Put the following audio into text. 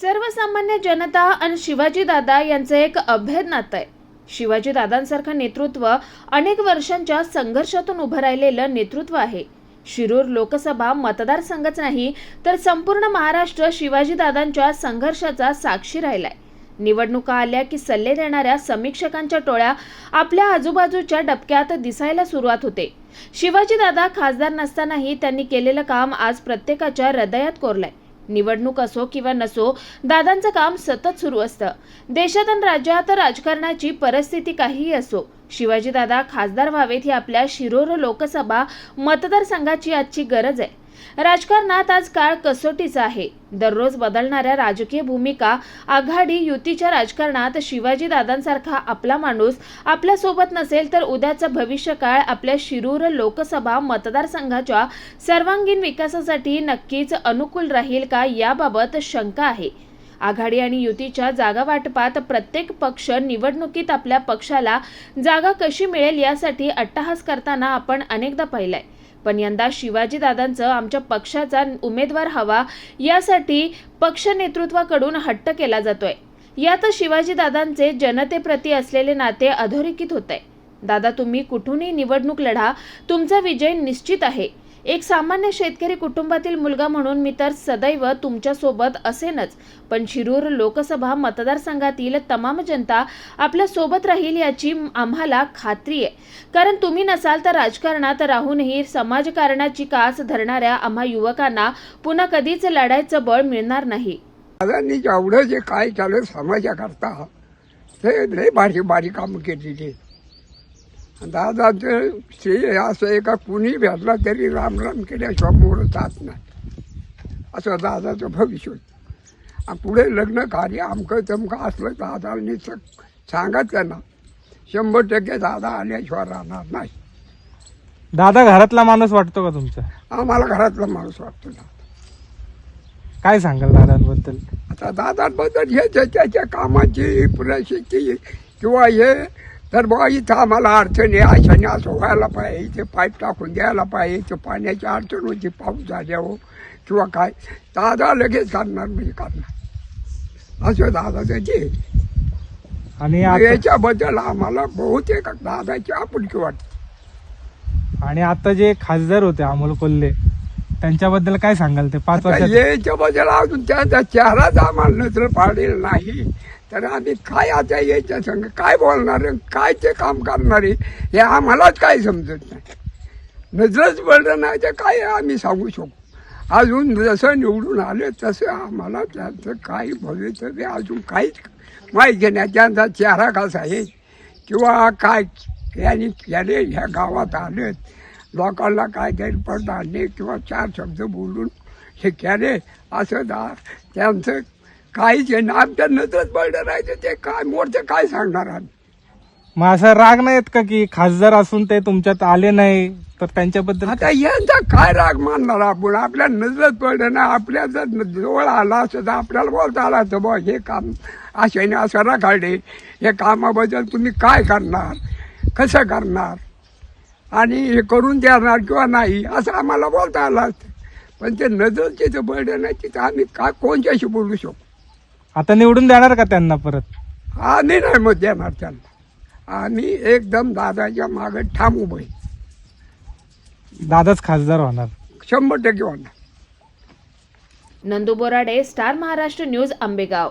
सर्वसामान्य जनता आणि शिवाजीदादा यांचं एक अभेद नातं आहे. शिवाजीदादांसारखं नेतृत्व अनेक वर्षांच्या संघर्षातून उभं राहिलेलं नेतृत्व आहे. शिरूर लोकसभा मतदारसंघच नाही तर संपूर्ण महाराष्ट्र शिवाजीदादांच्या संघर्षाचा साक्षी राहिलाय. निवडणुका आल्या की सल्ले देणाऱ्या समीक्षकांच्या टोळ्या आपल्या आजूबाजूच्या डबक्यात दिसायला सुरुवात होते. शिवाजीदादा खासदार नसतानाही त्यांनी केलेलं काम आज प्रत्येकाच्या हृदयात कोरलंय. निवडणूक असो किंवा नसो दादांचं काम सतत सुरू असतं. देशात आणि राज्यात राजकारणाची परिस्थिती काहीही असो शिवाजीदादा खासदार व्हावेत ही आपल्या शिरोर लोकसभा मतदारसंघाची आजची गरज आहे. राजकारणात आज काळ कसोटीचा आहे. दररोज बदलणाऱ्या राजकीय भूमिका आघाडी युतीच्या राजकारणात शिवाजीदादांसारखा आपला माणूस आपल्यासोबत नसेल तर उद्याचा भविष्यकाळ आपल्या शिरूर लोकसभा मतदारसंघाच्या सर्वांगीण विकासासाठी नक्कीच अनुकूल राहील का याबाबत शंका आहे. आघाडी आणि युतीच्या जागा वाटपात प्रत्येक पक्ष निवडणुकीत आपल्या पक्षाला जागा कशी मिळेल यासाठी अट्टहास करताना आपण अनेकदा पाहिलंय. पण यंदा शिवाजीदादांचं आमच्या पक्षाचा उमेदवार हवा यासाठी पक्ष नेतृत्वाकडून हट्ट केला जातोय. यात शिवाजीदादांचे जनतेप्रती असलेले नाते अधोरेखित होत आहे दादा तुम्ही कुठूनही निवडणूक लढा तुमचा विजय निश्चित आहे. एक सामान्य शेतकरी कुटुंबातील मुलगा म्हणून मी तर सदैव तुमच्यासोबत असेनच. पण शिरूर लोकसभा मतदारसंघातील तमाम जनता आपल्यासोबत राहील याची आम्हाला खात्री आहे. कारण तुम्ही नसाल तर राजकारणात राहूनही समाजकारणाची कास धरणाऱ्या आम्हा युवकांना पुन्हा कधीच लढायचं बळ मिळणार नाही. जेवढं जे काय केलं समाजाकरता ते लय भारी भारी कामं केलेली. दादाचं श्रेय असं आहे का कुणी भेटला तरी राम राम केल्याशिवाय मोर जात नाही असं दादाचं भविष्य होतं. आणि पुढे लग्न कार्य अमकं तमकं असलं दादांनी स- सांगितलं ना शंभर टक्के दादा आल्याशिवाय राहणार नाही. दादा घरातला माणूस वाटतो का तुमचा? आम्हाला घरातला माणूस वाटतो ना. काय सांगाल दादांबद्दल? आता दादांबद्दल हे त्याच्या कामाची परिस्थिती किंवा हे तर बघा इथं आम्हाला अडचण आहे. अशाने असं व्हायला पाहिजे. इथे पाईप टाकून द्यायला पाहिजे. इथे पाण्याची अडचण होती पाऊस झाल्यावर किंवा काय. दादा लगेच करणार म्हणजे करणार. असं दादाचं जे. आणि याच्याबद्दल आम्हाला बहुतेक दादाची आपुलकी वाटते. आणि आता जे खासदार होते अमोल कोल्हे त्यांच्याबद्दल काय सांगाल ते? पाच आता वर्षात याच्याबद्दल अजून त्याचा चेहराच आम्हाला नजर पाडेल नाही. तर आम्ही काय आता याच्या संग काय बोलणार काय ते काम करणार हे आम्हालाच काय समजत नाही. नजरच पडलं नाही तर काय आम्ही सांगू शकू? अजून जसं निवडून आले तसं आम्हाला त्यांचं काही भवितव्य अजून काहीच माहिती नाही. त्यांचा चेहरा कसा आहे किंवा काय यांनी केले ह्या गावात आलेत लोकांना काय गैरपड आणले किंवा चार शब्द बोलून हे केले असं दा त्यांचं काहीच आहे ना आमच्या नजरच पडलं नाही ते काय मोठं काय सांगणार आम्ही? मग असा राग नाही येत का की खासदार असून ते तुमच्यात आले नाही तर त्यांच्याबद्दल आता यांचा काय राग मानणार आपण? आपल्या नजरत पडलं ना आपल्या जर जवळ आला असं तर आपल्याला बोलता आला तर बा हे काम अशाने असं राखाडे हे कामाबद्दल तुम्ही काय करणार? कसं करणार? आणि हे करून देणार किंवा नाही असं आम्हाला बोलता आलं असतं. पण ते नजर तिथं पडलं नाही तिथं आम्ही काय कोणत्याशी बोलू शकतो आता निवडून देणार का त्यांना परत? आम्ही नाही मत देणार त्यांना. आम्ही एकदम दादाच्या मागे ठाम उभं आहे. दादाच खासदार होणार. शंभर टक्के होणार. Nandu Borade star Maharashtra news Ambegaon.